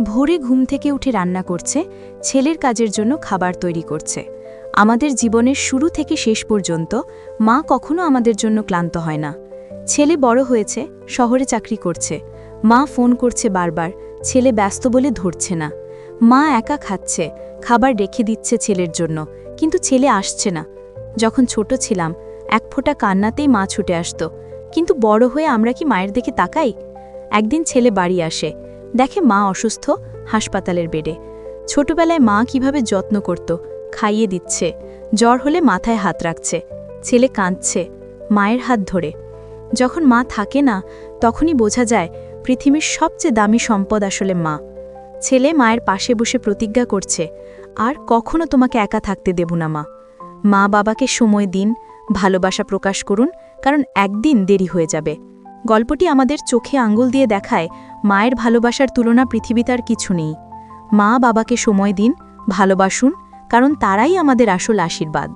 ভোরে ঘুম থেকে উঠে রান্না করছে, ছেলের কাজের জন্য খাবার তৈরি করছে। আমাদের জীবনের শুরু থেকে শেষ পর্যন্ত মা কখনো আমাদের জন্য ক্লান্ত হয় না। ছেলে বড় হয়েছে, শহরে চাকরি করছে। মা ফোন করছে বারবার, ছেলে ব্যস্ত বলে ধরছে না। মা একা খাচ্ছে, খাবার রেখে দিচ্ছে ছেলের জন্য, কিন্তু ছেলে আসছে না। যখন ছোট ছিলাম, এক ফোঁটা কান্নাতেই মা ছুটে আসতো, কিন্তু বড় হয়ে আমরা কি মায়ের দিকে তাকাই? একদিন ছেলে বাড়ি আসে দেখে মা অসুস্থ হাসপাতালের বেডে। ছোটবেলায় মা কীভাবে যত্ন করত, খাইয়ে দিচ্ছে, জ্বর হলে মাথায় হাত রাখছে, ছেলে কাঁদছে, মায়ের হাত ধরে। যখন মা থাকে না, তখনই বোঝা যায় পৃথিবীর সবচেয়ে দামি সম্পদ আসলে মা। ছেলে মায়ের পাশে বসে প্রতিজ্ঞা করছে, আর কখনো তোমাকে একা থাকতে দেব না মা। মা বাবাকে সময় দিন, ভালোবাসা প্রকাশ করুন, কারণ একদিন দেরি হয়ে যাবে। গল্পটি আমাদের চোখে আঙ্গুল দিয়ে দেখায় মায়ের ভালোবাসার তুলনা পৃথিবী তার কিছু নেই। মা বাবাকে সময় দিন, ভালোবাসুন, কারণ তারাই আমাদের আসল আশীর্বাদ।